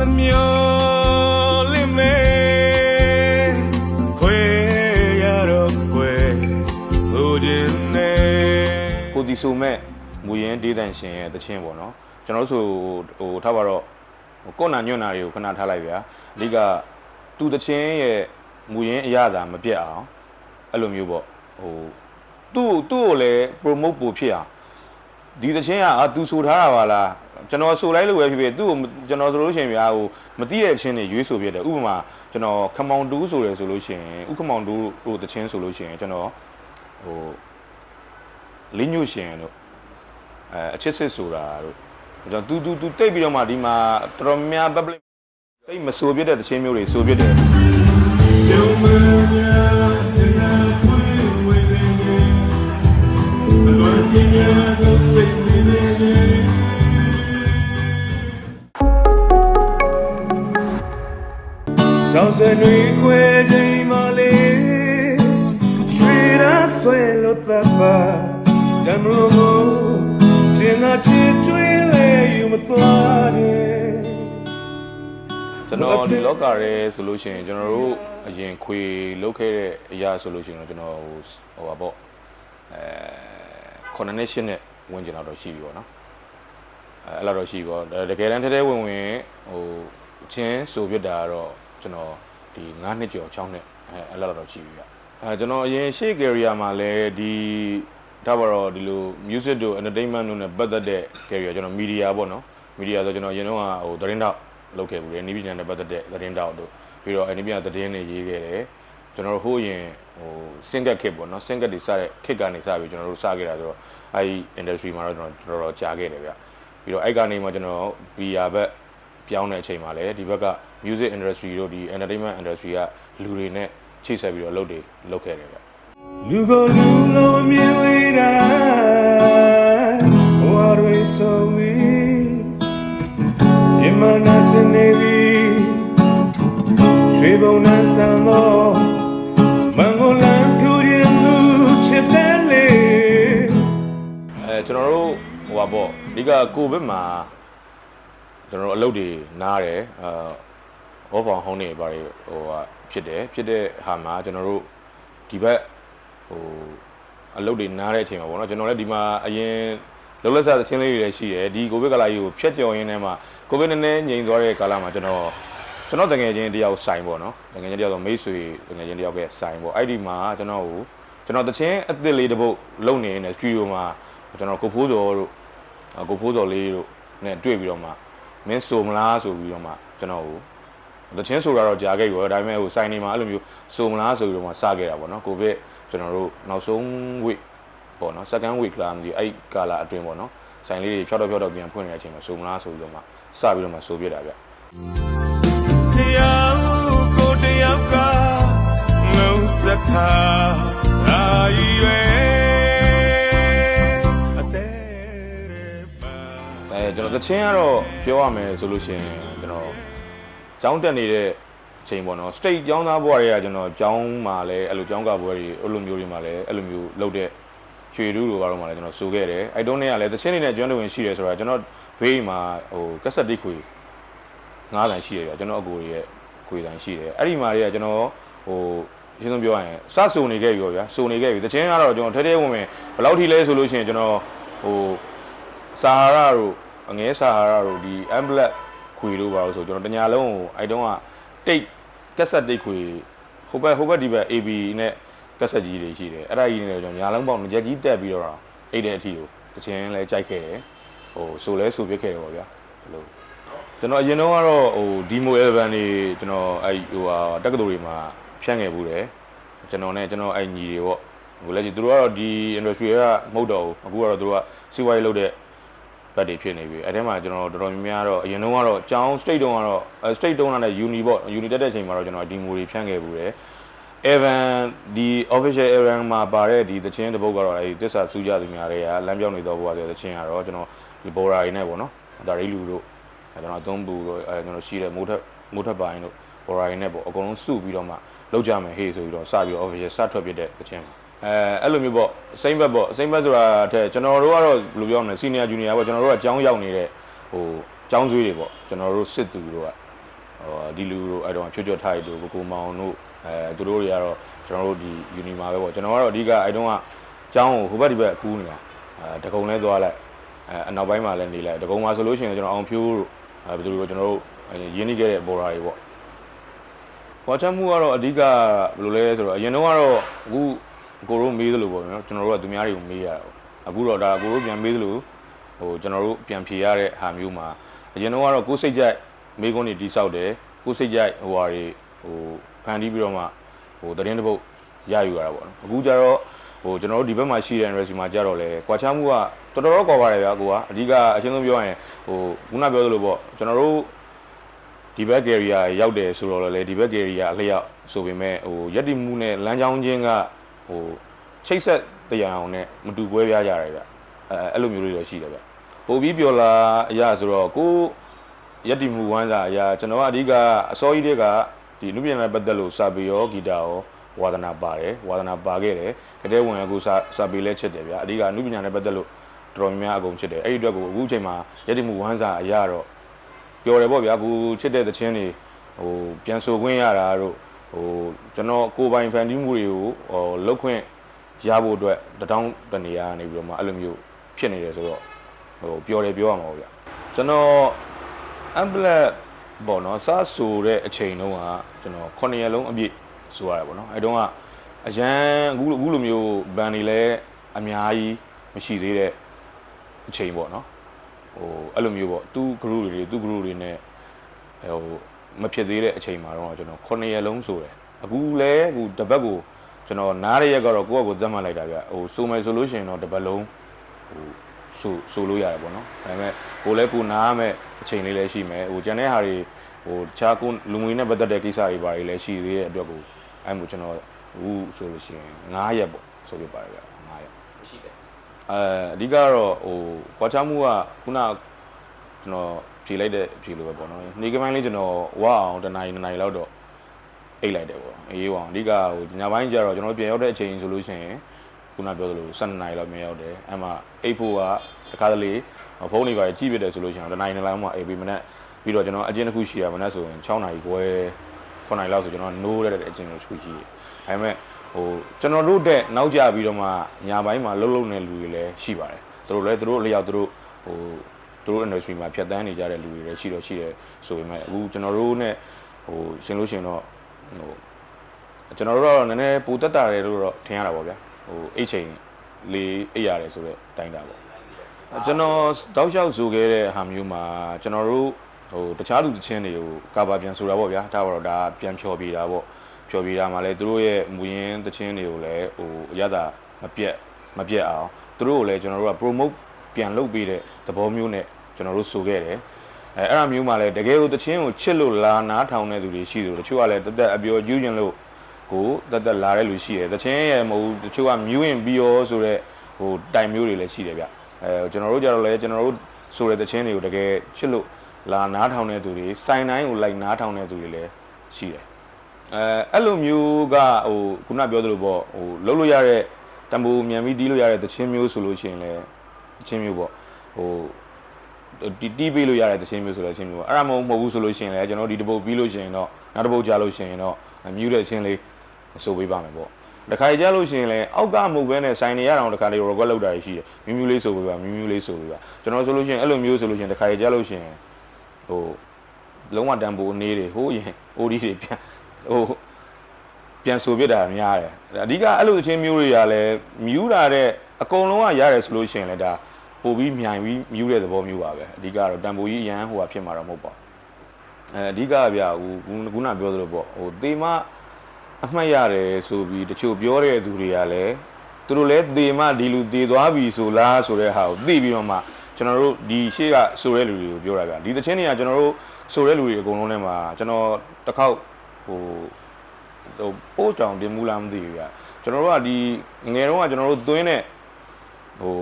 မမျောလင့်မဲခွေရတော့ခွေလိုချင်နေကိုတီဆိုမဲ့မူရင်းဒေးတန်ရှင်ရဲ့တခြင်းပေါ့နော်ကျွန်တော်တို့ဆိုဟိုထားပါတော့ဟိုကိုယ်နာညွန့်နာတွေကိုခဏထားလိုက်ဗျာအဓိကသူတခြင်းရဲ့မူရင်းအရသာမပြတ်အောင်အဲ့လိုမျိုးပေါ့ဟိုသူ့သူ့ကိုလည်း promote ပို့ဖြစ်အောင် ဒီသချင်းကအာသူဆိုထားတာပါလားကျွန်တော်ဆိုလိုက်လို့ပဲဖြစ်ဖြစ်သူ့ကိုကျွန်တော်ဆိုလို့ရှိရင်ဗျာဟိုမသိတဲ့အချင်းတွေရွေးဆိုဖြစ်တယ်ဥပမာကျွန်တော်ခမောင်တူးဆိုတယ်ဆိုလို့ရှိရင်ဥခမောင်တူးတို့သချင်းဆိုလို့ရှိရင်ကျွန်တော်ဟိုလင်းညွရှင်တို့အဲအချစ်စစ်ဆိုတာတို့ကျွန်တော်တူတူတူတိတ်ပြီးတော့မှဒီမှာတော်တော်များ public တိတ်မဆိုပြတဲ့သချင်းမျိုးတွေဆိုပြတယ် ကျွန်တော်ဒီလောကရဲဆိုလို့ရှိရင်ကျွန်တော်တို့အရင်ခွေလုတ်ခဲ့တဲ့အရာဆိုလို့ရှိရင်တော့ကျွန်တော်ဟိုဟိုပါပေါ့အဲ9နှစ်10နှစ်ဝင်ကျင်တော့ရှိပြီပေါ့နော်အဲအဲ့လိုတော့ရှိပြီပေါ့တကယ်တမ်းထဲထဲဝင်ဝင်ဟိုချင်းဆိုပြတာကတော့ကျွန်တော်ဒီ9နှစ်ကျော်6နှစ်အဲအဲ့လိုတော့ရှိပြီဗျအဲကျွန်တော်အရင်ရှေ့ career မှာလည်းဒီဒါပါတော့ဒီလို music တို့ entertainment တို့နဲ့ပတ်သက်တဲ့ career ကျွန်တော် media ပေါ့နော် media ဆိုကျွန်တော်အရင်တော့ဟိုသတင်းတောက် လုပ်ခဲ့ဘူးလေနေပြည်တော်နဲ့ပတ်သက်တဲ့သတင်းတောက်တို့ပြီးတော့နေပြည်တော်သတင်းတွေရေးခဲ့တယ်ကျွန်တော်တို့ဟိုးရင်ဟို single kit ပေါ့နော် single တွေစတဲ့ kit ကနေစပြီးကျွန်တော်တို့စခဲ့တာဆိုတော့အဲဒီ industry မှာတော့ကျွန်တော်တော်တော်ကြာခဲ့တယ်ဗျပြီးတော့အဲ့ကနေမှကျွန်တော် VR ဘက်ပြောင်းတဲ့အချိန်မှာလည်းဒီဘက်က music industry တို့ဒီ entertainment industry ကလူတွေနဲ့ချိတ်ဆက်ပြီးတော့လုပ်တွေလုပ်ခဲ့တယ်ဗျလူကိုလူလုံးမြင်ဝေးတာ ရွှေဘုံနဲ့ဆန်တော့မန်ဂိုလန်ထူရင်လူချစ်တဲ့လေအဲကျွန်တော်တို့ဟိုပါပေါ့အဓိကကိုဗစ်မှာကျွန်တော်တို့အလုပ်တွေနားတယ်အာ off on home တွေဘာတွေဟိုဟာဖြစ်တယ်ဖြစ်တဲ့ဟာမှာကျွန်တော်တို့ဒီဘက်ဟိုအလုပ်တွေနားတဲ့အချိန်မှာပေါ့နော်ကျွန်တော်လည်းဒီမှာအရင်လောလက်စားသချင်းလေးတွေလည်းရှိတယ်ဒီကိုဗစ်ကာလကြီးကိုဖျက်ကျော်ရင်းထဲမှာကိုဗစ်နည်းနည်းငြိမ်သွားတဲ့ကာလမှာကျွန်တော် ကျွန်တော်တကယ်ချင်းတယောက်ဆိုင်ပေါ့နော်တကယ်ချင်းတယောက်ဆိုမိတ်ဆွေတကယ်ချင်းတယောက်ကဆိုင်ပေါ့အဲ့ဒီမှာကျွန်တော်ကိုကျွန်တော်တချင်းအသစ်လေးတစ်ပုတ်လုံနေနေစတူဒီယိုမှာကျွန်တော်ကိုဖိုးစော်တို့ကိုဖိုးစော်လေးတို့နဲ့တွေ့ပြီးတော့မှမင်းဆိုမလားဆိုပြီးတော့မှကျွန်တော်ကိုတချင်းဆိုတာတော့ကြာခဲ့ပြီပေါ့ဒါပေမဲ့ဟိုစိုင်းနေမှာအဲ့လိုမျိုးစုံမလားဆိုပြီးတော့မှစခဲ့တာပေါ့နော်ကိုဗစ်ကျွန်တော်တို့နောက်ဆုံး week ပေါ့နော် second week လားမသိဘူးအဲ့ကာလအတွင်းပေါ့နော်စိုင်းလေးတွေဖြောက်တော့ဖြောက်တော့ပြန်ဖွင့်နေတဲ့အချိန်မှာစုံမလားဆိုပြီးတော့မှစပြီးတော့မှဆိုပြတာဗျ ကျွန်တော်တချင်းကတော့ပြောရမယ်ဆိုလို့ရှိရင်ကျွန်တော်ကျောင်းတက်နေတဲ့အချိန်ပေါ့နော် state ကျောင်းသားဘွားတွေကကျွန်တော်ကျောင်းမှာလည်းအဲ့လိုကျောင်းကဘွားတွေအဲ့လိုမျိုးတွေမှာလည်းအဲ့လိုမျိုးလုပ်တဲ့ရွှေတူးလိုကတော့မှလည်းကျွန်တော်ဆိုခဲ့တယ်အဲ့တုန်းကလည်းတချင်းနေနဲ့ကျွမ်းတဝင်ရှိတယ်ဆိုတာကျွန်တော်ဘေးမှာဟိုကက်ဆက်တိတ်ခွေငားတန်ရှိတယ်ဗျကျွန်တော်အကိုရဲ့ခွေတန်ရှိတယ်အဲ့ဒီမှာတွေကကျွန်တော်ဟို ရှင်းဆုံးပြောရရင်စဆုံနေခဲ့ပြီပေါ့ဗျာစုံနေခဲ့ပြီတချင်းကတော့ကျွန်တော်ထဲထဲဝင်ဝင်ဘယ်လောက်ထိလဲဆိုလို့ရှိရင်ကျွန်တော်ဟိုဆာဟာရာတို့အငဲဆာဟာရာတို့ဒီအမ်ဘလက်ခွေတို့ပါလို့ဆိုကျွန်တော်တညာလုံးကိုအဲ့တုန်းကတိတ်ကက်ဆက်တိတ်ခွေဟိုဘက်ဟိုဘက်ဒီဘက် AB နဲ့ကက်ဆက်ကြီးတွေရှိတယ်အဲ့ဒါကြီးနဲ့ကျွန်တော်ညာလုံးပေါက်ရက်ကြီးတက်ပြီးတော့အိတ်တဲ့အထီကိုတချင်းလဲကြိုက်ခဲ့တယ်ဟိုဆိုလဲဆိုပြစ်ခဲ့တယ်ပေါ့ဗျာဘယ်လိုကျွန်တော်အရင်တော့ကတော့ဟိုဒီမို Eleven တွေကျွန်တော်အဲ့ဟိုဟာတက္ကသိုလ်တွေမှာ ဖြန့်ခဲ့ဘူးတယ်ကျွန်တော်နဲ့ကျွန်တော်အဲ့ညီတွေပေါ့ဟိုလက်ကြီးသူတို့ကတော့ဒီ industry ကမဟုတ်တော့ဘူးအခုကတော့သူတို့ကစီးပွားရေးလုပ်တဲ့ဘက်တွေဖြစ်နေပြီအဲ့ထဲမှာကျွန်တော်တော်တော်များများတော့အရင်တော့ကတော့အကြောင်း state တုန်းကတော့ state တုန်းကလည်း uni ပေါ့ uni တက်တဲ့အချိန်မှာတော့ကျွန်တော်ဒီမိုတွေဖြန့်ခဲ့ဘူးတယ် Evan ဒီ official Evan မှာပါတဲ့ဒီသချင်းတစ်ပုတ်ကတော့အဲဒီတစ္ဆာစူးကြသူများတွေကလမ်းပြောင်းနေတော့ဘုရားဆိုတဲ့သချင်းကတော့ကျွန်တော်ဒီဘော်ရာတွေနဲ့ပေါ့နော်ဒါရိလူတို့အဲကျွန်တော်အသုံးပူတို့အဲကျွန်တော်ရှိတဲ့မိုးထက်မိုးထက်ပိုင်းတို့ဘော်ရာတွေနဲ့ပေါ့အကုန်လုံးစုပြီးတော့မှ လောက်ကြမယ်ဟေးဆိုပြီးတော့စပြီး official စထွက်ပြတဲ့သချင်းပါအဲအဲ့လိုမျိုးပေါ့စိမ့်ဘက်ပေါ့စိမ့်ဘက်ဆိုတာတဲ့ကျွန်တော်တို့ကတော့ဘယ်လိုပြောမလဲ senior junior ပေါ့ကျွန်တော်တို့ကကျောင်းရောက်နေတဲ့ဟိုကျောင်းဆွေးတွေပေါ့ကျွန်တော်တို့စစ်သူတို့ကဟိုဒီလူတို့အဲ့တော့ဖြိုးချော့ထားရတို့ကိုကိုမောင်တို့အဲသူတို့တွေကတော့ကျွန်တော်တို့ဒီယူနီမှာပဲပေါ့ကျွန်တော်ကတော့အဓိကအဲ့တုန်းကအကျောင်းကိုဟိုဘက်ဒီဘက်ကူးနေတာအဲတကုံလဲသွားလိုက်အဲအနောက်ပိုင်းမှာလည်းနေလိုက်တကုံမှာဆိုလို့ရှိရင်ကျွန်တော်အောင်ဖြိုးတို့အဲဘယ်သူတို့ကျွန်တော်တို့ရင်းနှီးခဲ့တဲ့ဘော်ရာတွေပေါ့ ပေါ်ချမှုကတော့အဓိကဘယ်လိုလဲဆိုတော့အရင်တော့ကတော့အခုကိုတို့မေးသလိုပေါ့နော်ကျွန်တော်တို့ကသူများတွေကိုမေးရတာပေါ့အခုတော့ဒါကိုတို့ပြန်မေးသလိုဟိုကျွန်တော်တို့ပြန်ဖြေရတဲ့ဟာမျိုးမှာအရင်တော့ကတော့ကိုယ်စိတ်ကြိုက်မေးခွန်းတွေတိဆောက်တယ်ကိုယ်စိတ်ကြိုက်ဟိုဟာတွေဟိုဖန်တီးပြီးတော့မှဟိုသတင်းတစ်ပုတ်ရယူရတာပေါ့နော်အခုကျတော့ဟိုကျွန်တော်တို့ဒီဘက်မှာရှိတဲ့ recipe မှာကြတော့လေကွာချမှုကတော်တော်တော့ကွာပါတယ်ဗျာကိုကအဓိကအရှင်းဆုံးပြောရရင်ဟိုခုနပြောသလိုပေါ့ကျွန်တော်တို့ ဒီဘက် area ရောက်တယ်ဆိုတော့လေဒီဘက် area အလျောက်ဆိုပေမဲ့ဟိုယက်တိမှုနဲ့လမ်းကြောင်းချင်းကဟိုချိတ်ဆက်တရားအောင်နဲ့မတူပွဲပြားကြတယ်ဗျအဲအဲ့လိုမျိုးလေးတော့ရှိတယ်ဗျပို့ပြီးပြောလာအရာဆိုတော့ကိုယက်တိမှုဝမ်းစာအရာကျွန်တော်ကအဓိကအစောကြီးတွေကဒီနုပြန်နဲ့ပတ်သက်လို့စာပေရောဂီတာရောဝါသနာပါတယ်ဝါသနာပါခဲ့တယ်ကတဲ့ဝင်အခုစာစာပေလဲချစ်တယ်ဗျအဓိကနုပညာနဲ့ပတ်သက်လို့တော်တော်များများအကုန်ချစ်တယ်အဲ့ဒီအတွက်ကိုအခုအချိန်မှာယက်တိမှုဝမ်းစာအရာတော့ ပျော်တယ်ပေါ့ဗျာကိုချစ်တဲ့သချင်းတွေဟိုပြန်ဆိုခွင့်ရတာတို့ဟိုကျွန်တော်ကိုယ်ပိုင်ဖန်တီးမှုတွေကိုဟိုလုတ်ခွင့်ရဖို့အတွက်တထောင်တနေရာနေပြီးတော့မှအဲ့လိုမျိုးဖြစ်နေတယ်ဆိုတော့ဟိုပျော်တယ်ပြောရမှာပေါ့ဗျာကျွန်တော်အမ်ဘလက်ပေါ့နော်စားဆိုတဲ့အချိန်တုန်းကကျွန်တော်9ရက်လုံးအပြည့်ဆိုရတယ်ပေါ့နော်အဲ့တုန်းကအရန်အခုအခုလိုမျိုးဘန်တွေလည်းအများကြီးမရှိသေးတဲ့အချိန်ပေါ့နော် ဟိုအဲ့လိုမျိုးပေါ့သူ group တွေသူ group တွေနဲ့ဟိုမဖြစ်သေးတဲ့အချိန်မှာတော့ကျွန်တော်9ရက်လုံးဆိုတယ်အခုလဲအခုတစ်ပတ်ကိုကျွန်တော်နားရရက်ကတော့ကိုယ့်အကိုသတ်မှတ်လိုက်တာဗျဟိုဆိုမယ်ဆိုလို့ရှိရင်တော့တစ်ပတ်လုံးဟိုဆိုဆိုလို့ရတယ်ပေါ့နော်ဒါပေမဲ့ကိုလည်းကိုနားရမဲ့အချိန်လေးလည်းရှိမယ်ဟိုကျန်တဲ့ဟာတွေဟိုတခြားကိုလူငွေနဲ့ပတ်သက်တဲ့ကိစ္စတွေဘာတွေလည်းရှိသေးတဲ့အတွက်ကိုအဲ့မို့ကျွန်တော်အခုဆိုလို့ရှိရင်9ရက်ပေါ့ဆိုပြပါတယ်ဗျ9ရက်ရှိတယ် အဲအဓိကတော့ဟိုကွာချမှုကခုနကျွန်တော်ဖြေလိုက်တဲ့ဖြေလိုပဲပေါ့နော်နေကပိုင်းလေးကျွန်တော်ဝအောင်တနားရီနှစ်နာရီလောက်တော့အိတ်လိုက်တယ်ပေါ့အေးဝအောင်အဓိကဟိုညပိုင်းကျတော့ကျွန်တော်ပြန်ရောက်တဲ့အချိန်ဆိုလို့ရှိရင်ခုနပြောသလို12နာရီလောက်ပြန်ရောက်တယ်အဲ့မှာအိတ်ဖို့ကတခါတလေဖုန်းတွေပါကြည့်ပြတယ်ဆိုလို့ရှိရင်တနားရီနှစ်လောက်မှအိတ်ပြီးမနေ့ပြီးတော့ကျွန်တော်အကျဉ်းတစ်ခုရှိရမနေ့ဆိုရင်6နာရီခွဲ9နာရီလောက်ဆိုကျွန်တော်နိုးရတဲ့အကျဉ်းတစ်ခုရှိတယ်ဒါပေမဲ့ ဟိုကျွန်တော်တို့တဲ့နောက်ကြပြီးတော့မှညာပိုင်းမှာလှုပ်လှုပ်နေလူတွေလည်းရှိပါတယ်သူတို့လည်းသူတို့အလျောက်သူတို့ဟိုသူတို့ industry မှာဖြတ်တန်းနေကြတဲ့လူတွေလည်းရှိတော့ရှိတယ်ဆိုပေမဲ့အခုကျွန်တော်တို့ ਨੇ ဟိုရှင်းလို့ရှင်းတော့ဟိုကျွန်တော်တို့တော့နည်းနည်းပူတက်တာတယ်လို့တော့ထင်ရတာပေါ့ဗျာဟိုအိတ်ချိန်လေးအိတ်ရတယ်ဆိုတော့တိုင်းတာပေါ့ကျွန်တော်တောက်လျှောက်ဆိုခဲ့တဲ့ဟာမျိုးမှာကျွန်တော်တို့ဟိုတခြားလူတစ်ချင်းတွေကိုကာဗာပြန်ဆိုတာပေါ့ဗျာဒါတော့ဒါပြန်ဖြော်ပြတာပေါ့ ဖြော်ပြတာမှာလည်းသူတို့ရဲ့မူရင်းသချင်းတွေကိုလည်းဟိုအရသာမပြတ်မပြတ်အောင်သူတို့ကိုလည်းကျွန်တော်တို့က promote ပြန်လုပ်ပေးတဲ့သဘောမျိုးနဲ့ကျွန်တော်တို့ဆိုခဲ့တယ်အဲအဲ့ဒါမျိုးမှလည်းတကယ်ကိုသချင်းကိုချစ်လို့လာနားထောင်တဲ့သူတွေရှိတယ်တချို့ကလည်းတက်တက်အပျော်ကျူးကျင်လို့ကိုတက်တက်လာတဲ့လူရှိတယ်သချင်းရဲ့မဟုတ်ဘူးတချို့ကမြူးရင်ပြီးရောဆိုတော့ဟိုတိုင်မျိုးတွေလည်းရှိတယ်ဗျအဲကျွန်တော်တို့ကြတော့လည်းကျွန်တော်တို့ဆိုတဲ့သချင်းတွေကိုတကယ်ချစ်လို့လာနားထောင်တဲ့သူတွေစိုင်တိုင်းကိုလိုက်နားထောင်တဲ့သူတွေလည်းရှိတယ် အဲအဲ့လိုမျိုးကဟိုခုနပြောသလိုပေါ့ဟိုလှုပ်လို့ရတဲ့တံပိုးမြန်ပြီးတီးလို့ရတဲ့သချင်းမျိုးဆိုလို့ရှိရင်လည်းသချင်းမျိုးပေါ့ဟိုတီးတီးပေးလို့ရတဲ့သချင်းမျိုးဆိုတဲ့သချင်းမျိုးပေါ့အဲ့ဒါမဟုတ်မဟုတ်ဘူးဆိုလို့ရှိရင်လည်းကျွန်တော်ဒီတပုတ်ပြီးလို့ရှိရင်တော့နောက်တပုတ်ကြားလို့ရှိရင်တော့မြူးတဲ့ချင်းလေးဆိုပေးပါမယ်ပေါ့တခါကြားလို့ရှိရင်လည်းအောက်ကမဟုတ်ဘဲနဲ့ဆိုင်နေရအောင်တခါလေး record လုပ်တာရှိတယ်မြူးမြူးလေးဆိုပေးပါမြူးမြူးလေးဆိုပေးပါကျွန်တော်ဆိုလို့ရှိရင်အဲ့လိုမျိုးဆိုလို့ရှိရင်တခါကြားလို့ရှိရင်ဟိုလုံးဝတန်ဖိုးနေတယ်ဟိုးရင် OD တွေပြန် ဟိုပြန်ဆိုပြစ်တာများတယ်အဓိကအဲ့လိုအချင်းမျိုးတွေကလည်းမြူးတာတဲ့အကုန်လုံးကရတယ်ဆိုလို့ရှိရင်လည်းဒါပို့ပြီးမြိုင်ပြီးမြူးတဲ့သဘောမျိုးပါပဲအဓိကတော့တန်ဖိုးကြီးအရန်ဟိုဟာဖြစ်မှာတော့မဟုတ်ပါဘူးအဲအဓိကဗျာဟိုခုနပြောသလိုပေါ့ဟိုတေမအမှတ်ရတယ်ဆိုပြီးတချို့ပြောတဲ့သူတွေကလည်းသူတို့လည်းတေမဒီလူတေသွားပြီဆိုလားဆိုတဲ့ဟာကိုသိပြီးတော့မှကျွန်တော်တို့ဒီရှေ့ကဆိုတဲ့လူတွေကိုပြောတာဗျာဒီတချင်းတွေကကျွန်တော်တို့ဆိုတဲ့လူတွေအကုန်လုံးထဲမှာကျွန်တော်တစ်ခေါက် ဟိုဟိုပို့တောင်ပြင်မူလားမသိဘူးဗျကျွန်တော်တို့ကဒီငယ်တုန်းကကျွန်တော်တို့သွင်းတဲ့ဟို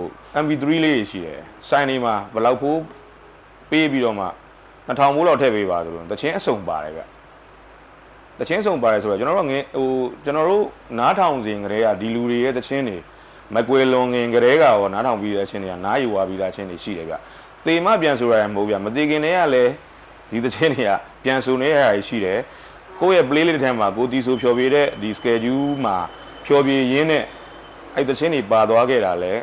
MP3 လေးတွေရှိတယ်စိုင်းနေမှာဘယ်လောက်ဖိုးပေးပြီးတော့မှ2000မိုးလောက်ထည့်ပေးပါဆိုလို့တချင်းအစုံပါတယ်ဗျတချင်းစုံပါတယ်ဆိုတော့ကျွန်တော်တို့ငယ်ဟိုကျွန်တော်တို့နားထောင်စဉ်ကလေးကဒီလူတွေရဲ့တချင်းတွေမကွေလွန်ငင်ကလေးကရောနားထောင်ပြီးတဲ့ချင်းတွေကနားယူသွားပြီးသားချင်းတွေရှိတယ်ဗျတေမပြန်ဆိုရတယ်မဟုတ်ဗျမတေခင်တည်းကလည်းဟဒီသချင်းတွေကပြန်ဆိုနေရတာရှိတယ် ကိုယ့်ရဲ့ play list တစ်ထဲမှာကိုတီဆိုဖြော်ပြတဲ့ဒီ schedule မှာဖြော်ပြရင်းနဲ့အဲ့သချင်းတွေပါသွားခဲ့တာလဲ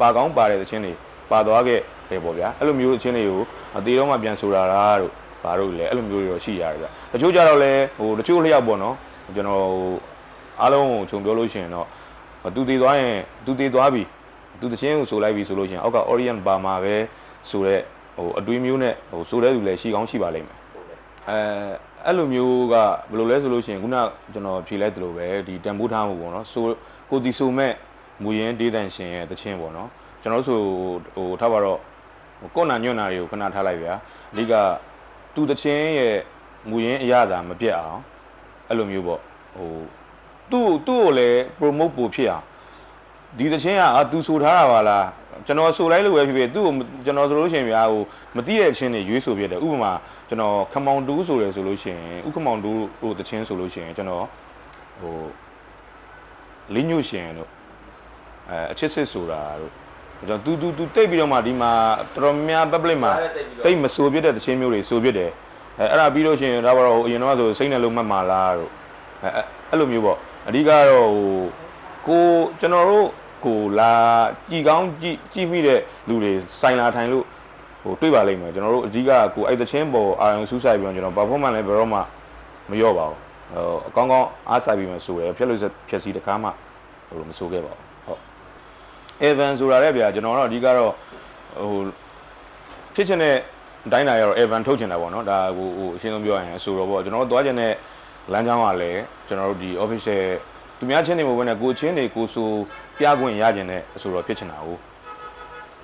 ပါကောင်းပါတဲ့သချင်းတွေပါသွားခဲ့တယ်ပေါ့ဗျာအဲ့လိုမျိုးသချင်းတွေကိုအသေးတော့မှပြန်ဆိုတာလားတို့ဘာတို့လဲအဲ့လိုမျိုးတွေတော့ရှိရတယ်ဗျတချို့ကြတော့လဲဟိုတချို့လျောက်ပေါ့နော်ကျွန်တော်ဟိုအားလုံးကိုခြုံပြောလို့ရှိရင်တော့သူတည်သွားရင်သူတည်သွားပြီသူတချင်းကိုဆိုလိုက်ပြီဆိုလို့ရှိရင်အောက်က Orient ပါမှာပဲဆိုတော့ဟိုအတွေးမျိုးနဲ့ဟိုဆိုတဲ့လူလည်းရှိကောင်းရှိပါလိမ့်မယ်အဲ အဲ့လိုမျိုးကဘယ်လိုလဲဆိုလို့ရှိရင်ခုနကျွန်တော်ဖြေလိုက်သလိုပဲဒီတန်ဖိုးထားမှုပေါ့နော်ဆိုကိုတီဆိုမဲ့မူရင်းဒေးတန်ရှင်ရဲ့တခြင်းပေါ့နော်ကျွန်တော်တို့ဆိုဟိုထားပါတော့ဟိုကော့နာညွန့်နာတွေကိုခဏထားလိုက်ဗျာအဓိကသူတခြင်းရဲ့မူရင်းအရသာမပြတ်အောင်အဲ့လိုမျိုးပေါ့ဟိုသူ့သူ့ကိုလည်း promote ပို့ဖြစ်အောင်ဒီတခြင်းကအာသူဆိုထားတာပါလားကျွန်တော်ဆိုလိုက်လို့ပဲဖြစ်ဖြစ်သူ့ကိုကျွန်တော်ဆိုလို့ရှိရင်ဗျာဟိုမသိတဲ့အချင်းတွေရွေးဆိုပြတယ်ဥပမာ ကျွန်တော်ခမောင်တူးဆိုတယ်ဆိုလို့ရှိရင်ဥခမောင်တူးဟိုတခြင်းဆိုလို့ရှိရင်ကျွန်တော်ဟိုလင်းညွရှင်တို့အဲအချစ်စစ်ဆိုတာတို့ကျွန်တော်တူတူတူတိတ်ပြီးတော့မှဒီမှာတော်တော်များ public မှာတိတ်မဆိုပြတဲ့တခြင်းမျိုးတွေဆိုပြတယ်အဲအဲ့ဒါပြီးလို့ရှိရင်ဒါပါတော့ဟိုအရင်တော့ဆိုစိတ်နဲ့လုံးမှတ်မှာလားတို့အဲအဲ့လိုမျိုးပေါ့အဓိကတော့ဟိုကိုကျွန်တော်တို့ကိုလာကြည်ကောင်းကြည်ကြည်မိတဲ့လူတွေဆိုင်လာထိုင်လို့ ဟိုတွေ့ပါလိမ့်မယ်ကျွန်တော်တို့အဓိကကိုအဲ့တချင်းပေါ်အာရုံစူးစိုက်ပြီးတော့ကျွန်တော် performance လည်းဘယ်တော့မှမလျော့ပါဘူးဟိုအကောင်းကောင်းအားစိုက်ပြီးမှဆိုရယ်ဖြက်လို့ဖြက်စီတခါမှဟိုမဆိုခဲ့ပါဘူးဟုတ် Evan ဆိုတာလည်းဗျာကျွန်တော်တော့အဓိကတော့ဟိုဖြစ်ချင်တဲ့တိုင်းတာရတော့ Evan ထုတ်ချင်တာပေါ့နော်ဒါဟိုဟိုအရှင်းဆုံးပြောရရင်ဆိုတော့ပေါ့ကျွန်တော်တို့သွားချင်တဲ့လမ်းကြောင်းကလည်းကျွန်တော်တို့ဒီ official သူများချင်းတွေမဟုတ်ဘဲနဲ့ကိုချင်းတွေကိုဆိုပြခွင့်ရကျင်တဲ့အဆိုတော့ဖြစ်ချင်တာဟုတ်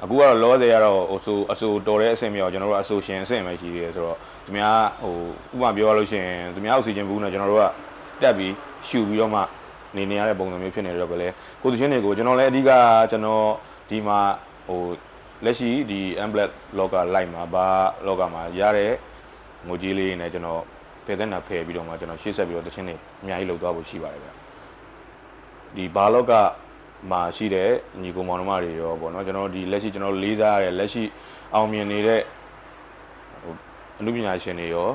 အခုကတော့လောဆယ်ကတော့ဟိုဆိုအဆိုတော်တဲ့အဆင့်မြောက်ကျွန်တော်တို့အဆိုရှင်အဆင့်ပဲရှိသေးတယ်ဆိုတော့သူများဟိုဥပမာပြောရလို့ရှိရင်သူများအောက်ဆီဂျင်ဘူးနဲ့ကျွန်တော်တို့ကတက်ပြီးရှူပြီးတော့မှနေနေရတဲ့ပုံစံမျိုးဖြစ်နေတော့ပဲလေကိုသူချင်းတွေကိုကျွန်တော်လည်းအဓိကကျွန်တော်ဒီမှာဟိုလက်ရှိဒီ Amblet Logger Live မှာဘာ Logger မှာရတဲ့ငိုကြီးလေးနဲ့ကျွန်တော်ဖယ်တဲ့နာဖယ်ပြီးတော့မှကျွန်တော်ရှေ့ဆက်ပြီးတော့တချင်းတွေအများကြီးလုပ်သွားဖို့ရှိပါတယ်ဗျဒီဘာလော့က မှာရှိတဲ့ညီကောင်မောင်နှမတွေရောပေါ့နော်ကျွန်တော်တို့ဒီလက်ရှိကျွန်တော်တို့လေးစားရတဲ့လက်ရှိအောင်မြင်နေတဲ့ဟိုအမှုပညာရှင်တွေရော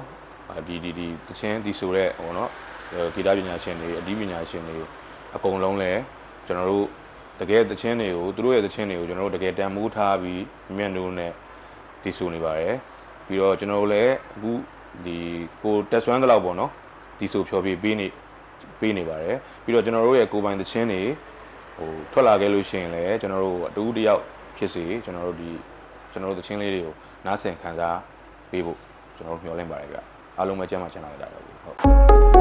အာဒီဒီဒီတချင်းဒီဆိုတဲ့ဟိုနော်ဂီတပညာရှင်တွေအဒီပညာရှင်တွေအကုန်လုံးလဲကျွန်တော်တို့တကယ်တချင်းတွေကိုသူတို့ရဲ့တချင်းတွေကိုကျွန်တော်တို့တကယ်တန်မိုးထားပြီးမြတ်နိုးနဲ့ဒီဆိုနေပါတယ်ပြီးတော့ကျွန်တော်တို့လည်းအခုဒီကိုတက်ဆွမ်းတဲ့လောက်ပေါ့နော်ဒီဆိုဖြော်ပြပေးနေပေးနေပါတယ်ပြီးတော့ကျွန်တော်တို့ရဲ့ကိုယ်ပိုင်တချင်းတွေ ဟိုထွက်လာခဲ့လို့ရှိရင်လည်းကျွန်တော်တို့အတူတယောက်ဖြစ်စေကျွန်တော်တို့ဒီကျွန်တော်တို့တချင်းလေးတွေကိုနားဆင်ခံစားပေးဖို့ကျွန်တော်တို့မျှော်လင့်ပါတယ်ဗျအားလုံးပဲကြမ်းမှချမ်းသာကြပါစေဟုတ်